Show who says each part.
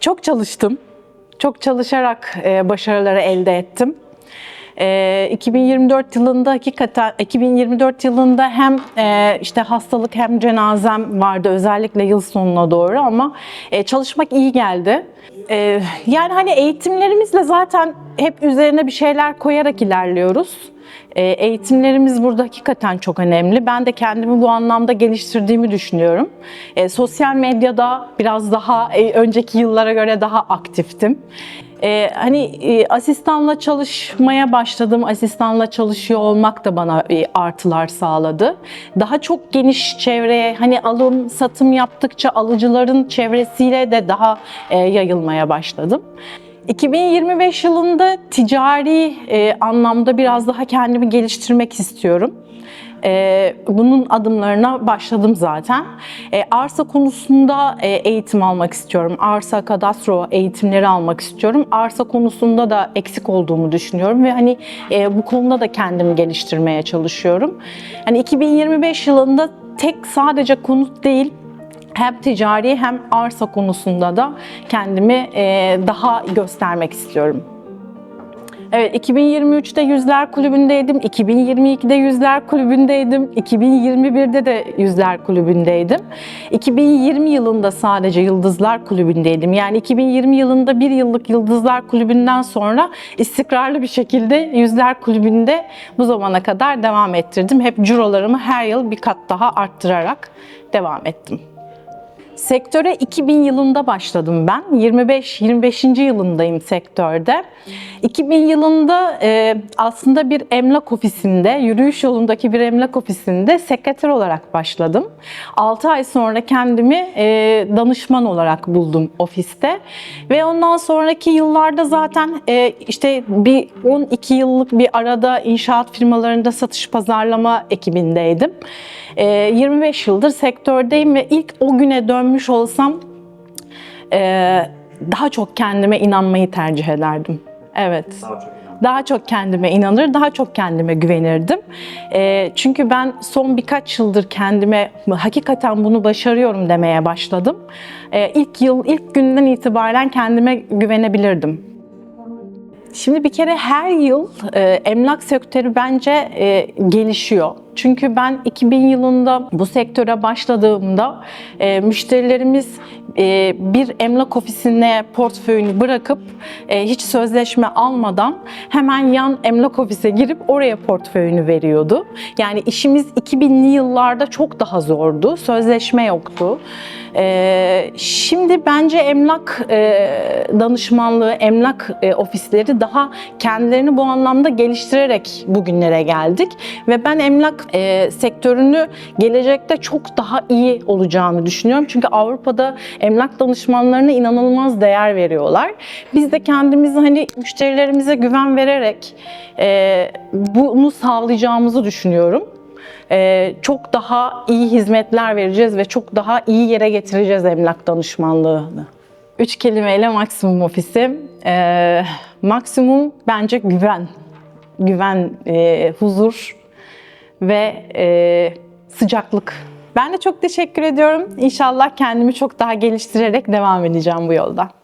Speaker 1: çok çalıştım. Çok çalışarak e, başarıları elde ettim. E, 2024 yılında hakikaten 2024 yılında hem e, işte hastalık hem cenazem vardı özellikle yıl sonuna doğru ama e, çalışmak iyi geldi. E, yani hani eğitimlerimizle zaten hep üzerine bir şeyler koyarak ilerliyoruz. E, eğitimlerimiz burada hakikaten çok önemli. Ben de kendimi bu anlamda geliştirdiğimi düşünüyorum. E, sosyal medyada biraz daha e, önceki yıllara göre daha aktiftim. E, hani e, asistanla çalışmaya başladım. Asistanla çalışıyor olmak da bana e, artılar sağladı. Daha çok geniş çevreye hani alım satım yaptıkça alıcıların çevresiyle de daha e, yayılmaya başladım. 2025 yılında ticari e, anlamda biraz daha kendimi geliştirmek istiyorum. E, bunun adımlarına başladım zaten. E, arsa konusunda e, eğitim almak istiyorum. Arsa kadastro eğitimleri almak istiyorum. Arsa konusunda da eksik olduğumu düşünüyorum ve hani e, bu konuda da kendimi geliştirmeye çalışıyorum. Hani 2025 yılında tek sadece konut değil hem ticari hem arsa konusunda da kendimi e, daha göstermek istiyorum. Evet, 2023'te Yüzler Kulübü'ndeydim, 2022'de Yüzler Kulübü'ndeydim, 2021'de de Yüzler Kulübü'ndeydim. 2020 yılında sadece Yıldızlar Kulübü'ndeydim. Yani 2020 yılında bir yıllık Yıldızlar Kulübü'nden sonra istikrarlı bir şekilde Yüzler Kulübü'nde bu zamana kadar devam ettirdim. Hep cirolarımı her yıl bir kat daha arttırarak devam ettim. Sektöre 2000 yılında başladım ben. 25 25. yılındayım sektörde. 2000 yılında e, aslında bir emlak ofisinde, yürüyüş yolundaki bir emlak ofisinde sekreter olarak başladım. 6 ay sonra kendimi e, danışman olarak buldum ofiste. Ve ondan sonraki yıllarda zaten e, işte bir 12 yıllık bir arada inşaat firmalarında satış pazarlama ekibindeydim. E, 25 yıldır sektördeyim ve ilk o güne dönmüş olsam e, daha çok kendime inanmayı tercih ederdim. Evet. Daha çok kendime inanır, daha çok kendime güvenirdim. E, çünkü ben son birkaç yıldır kendime hakikaten bunu başarıyorum demeye başladım. E, ilk yıl, ilk günden itibaren kendime güvenebilirdim. Şimdi bir kere her yıl e, emlak sektörü bence e, gelişiyor. Çünkü ben 2000 yılında bu sektöre başladığımda e, müşterilerimiz e, bir emlak ofisine portföyünü bırakıp e, hiç sözleşme almadan hemen yan emlak ofise girip oraya portföyünü veriyordu. Yani işimiz 2000'li yıllarda çok daha zordu. Sözleşme yoktu. E, şimdi bence emlak e, danışmanlığı, emlak e, ofisleri daha kendilerini bu anlamda geliştirerek bugünlere geldik. Ve ben emlak e, sektörünü gelecekte çok daha iyi olacağını düşünüyorum. Çünkü Avrupa'da emlak danışmanlarına inanılmaz değer veriyorlar. Biz de kendimizi hani müşterilerimize güven vererek e, bunu sağlayacağımızı düşünüyorum. E, çok daha iyi hizmetler vereceğiz ve çok daha iyi yere getireceğiz emlak danışmanlığını. Üç kelimeyle maksimum ofisi. E, maksimum bence güven. Güven, e, huzur ve e, sıcaklık. Ben de çok teşekkür ediyorum. İnşallah kendimi çok daha geliştirerek devam edeceğim bu yolda.